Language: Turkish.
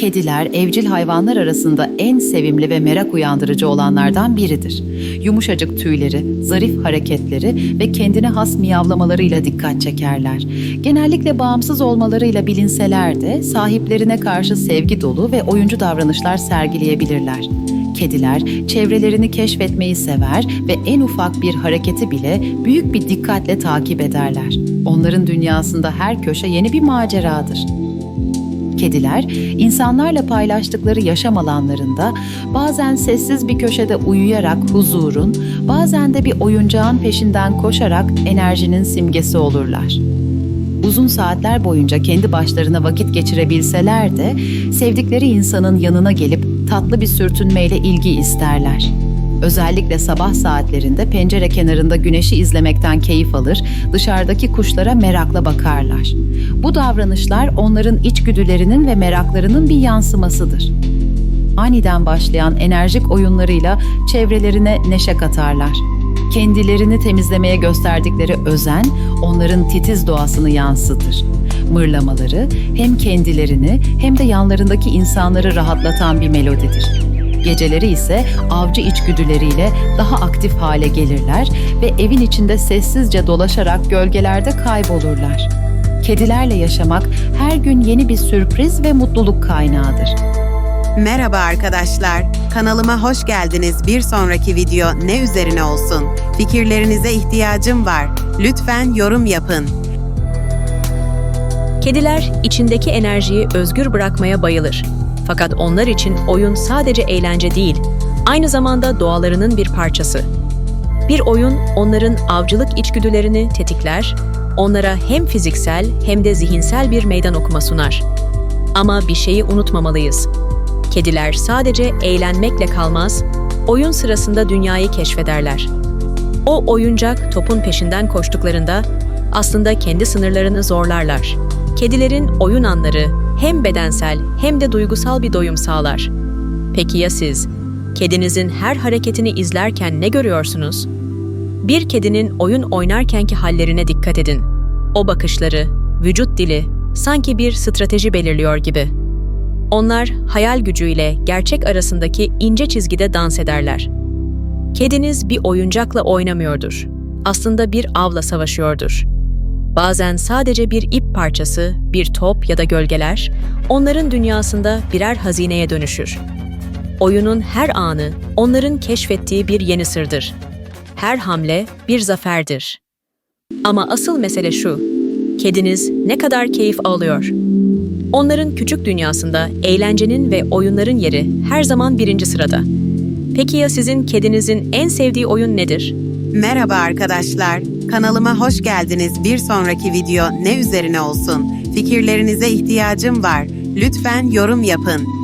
Kediler evcil hayvanlar arasında en sevimli ve merak uyandırıcı olanlardan biridir. Yumuşacık tüyleri, zarif hareketleri ve kendine has miyavlamalarıyla dikkat çekerler. Genellikle bağımsız olmalarıyla bilinseler de sahiplerine karşı sevgi dolu ve oyuncu davranışlar sergileyebilirler. Kediler çevrelerini keşfetmeyi sever ve en ufak bir hareketi bile büyük bir dikkatle takip ederler. Onların dünyasında her köşe yeni bir maceradır. Kediler, insanlarla paylaştıkları yaşam alanlarında bazen sessiz bir köşede uyuyarak huzurun, bazen de bir oyuncağın peşinden koşarak enerjinin simgesi olurlar. Uzun saatler boyunca kendi başlarına vakit geçirebilseler de sevdikleri insanın yanına gelip tatlı bir sürtünmeyle ilgi isterler. Özellikle sabah saatlerinde pencere kenarında güneşi izlemekten keyif alır, dışarıdaki kuşlara merakla bakarlar. Bu davranışlar onların içgüdülerinin ve meraklarının bir yansımasıdır. Aniden başlayan enerjik oyunlarıyla çevrelerine neşe katarlar. Kendilerini temizlemeye gösterdikleri özen onların titiz doğasını yansıtır. Mırlamaları hem kendilerini hem de yanlarındaki insanları rahatlatan bir melodidir. Geceleri ise avcı içgüdüleriyle daha aktif hale gelirler ve evin içinde sessizce dolaşarak gölgelerde kaybolurlar. Kedilerle yaşamak her gün yeni bir sürpriz ve mutluluk kaynağıdır. Merhaba arkadaşlar. Kanalıma hoş geldiniz. Bir sonraki video ne üzerine olsun? Fikirlerinize ihtiyacım var. Lütfen yorum yapın. Kediler içindeki enerjiyi özgür bırakmaya bayılır. Fakat onlar için oyun sadece eğlence değil, aynı zamanda doğalarının bir parçası. Bir oyun onların avcılık içgüdülerini tetikler, onlara hem fiziksel hem de zihinsel bir meydan okuma sunar. Ama bir şeyi unutmamalıyız. Kediler sadece eğlenmekle kalmaz, oyun sırasında dünyayı keşfederler. O oyuncak topun peşinden koştuklarında aslında kendi sınırlarını zorlarlar. Kedilerin oyun anları hem bedensel hem de duygusal bir doyum sağlar. Peki ya siz? Kedinizin her hareketini izlerken ne görüyorsunuz? Bir kedinin oyun oynarkenki hallerine dikkat edin. O bakışları, vücut dili sanki bir strateji belirliyor gibi. Onlar hayal gücüyle gerçek arasındaki ince çizgide dans ederler. Kediniz bir oyuncakla oynamıyordur. Aslında bir avla savaşıyordur. Bazen sadece bir ip parçası, bir top ya da gölgeler onların dünyasında birer hazineye dönüşür. Oyunun her anı onların keşfettiği bir yeni sırdır. Her hamle bir zaferdir. Ama asıl mesele şu. Kediniz ne kadar keyif alıyor? Onların küçük dünyasında eğlencenin ve oyunların yeri her zaman birinci sırada. Peki ya sizin kedinizin en sevdiği oyun nedir? Merhaba arkadaşlar. Kanalıma hoş geldiniz. Bir sonraki video ne üzerine olsun? Fikirlerinize ihtiyacım var. Lütfen yorum yapın.